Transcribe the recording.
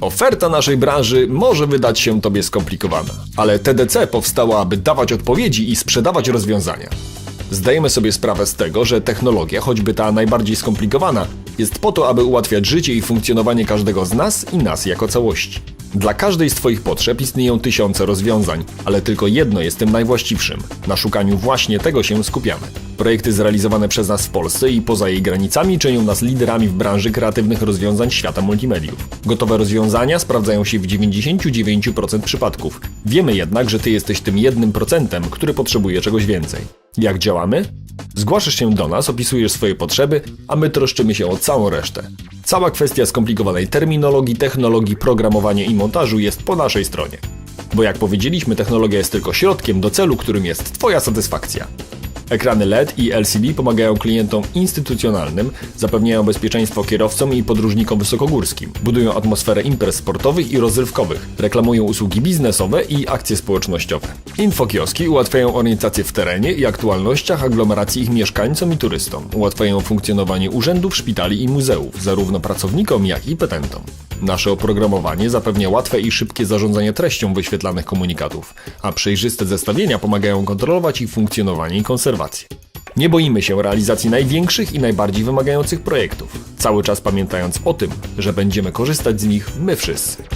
Oferta naszej branży może wydać się Tobie skomplikowana, ale TDC powstała, aby dawać odpowiedzi i sprzedawać rozwiązania. Zdajemy sobie sprawę z tego, że technologia, choćby ta najbardziej skomplikowana, jest po to, aby ułatwiać życie i funkcjonowanie każdego z nas i nas jako całości. Dla każdej z Twoich potrzeb istnieją tysiące rozwiązań, ale tylko jedno jest tym najwłaściwszym. Na szukaniu właśnie tego się skupiamy. Projekty zrealizowane przez nas w Polsce i poza jej granicami czynią nas liderami w branży kreatywnych rozwiązań świata multimediów. Gotowe rozwiązania sprawdzają się w 99% przypadków. Wiemy jednak, że Ty jesteś tym jednym procentem, który potrzebuje czegoś więcej. Jak działamy? Zgłaszasz się do nas, opisujesz swoje potrzeby, a my troszczymy się o całą resztę. Cała kwestia skomplikowanej terminologii, technologii, programowania i montażu jest po naszej stronie. Bo jak powiedzieliśmy, technologia jest tylko środkiem do celu, którym jest Twoja satysfakcja. Ekrany LED i LCD pomagają klientom instytucjonalnym, zapewniają bezpieczeństwo kierowcom i podróżnikom wysokogórskim, budują atmosferę imprez sportowych i rozrywkowych, reklamują usługi biznesowe i akcje społecznościowe. Infokioski ułatwiają orientację w terenie i aktualnościach aglomeracji ich mieszkańcom i turystom, ułatwiają funkcjonowanie urzędów, szpitali i muzeów, zarówno pracownikom, jak i petentom. Nasze oprogramowanie zapewnia łatwe i szybkie zarządzanie treścią wyświetlanych komunikatów, a przejrzyste zestawienia pomagają kontrolować ich funkcjonowanie i konserwację. Nie boimy się realizacji największych i najbardziej wymagających projektów, cały czas pamiętając o tym, że będziemy korzystać z nich my wszyscy.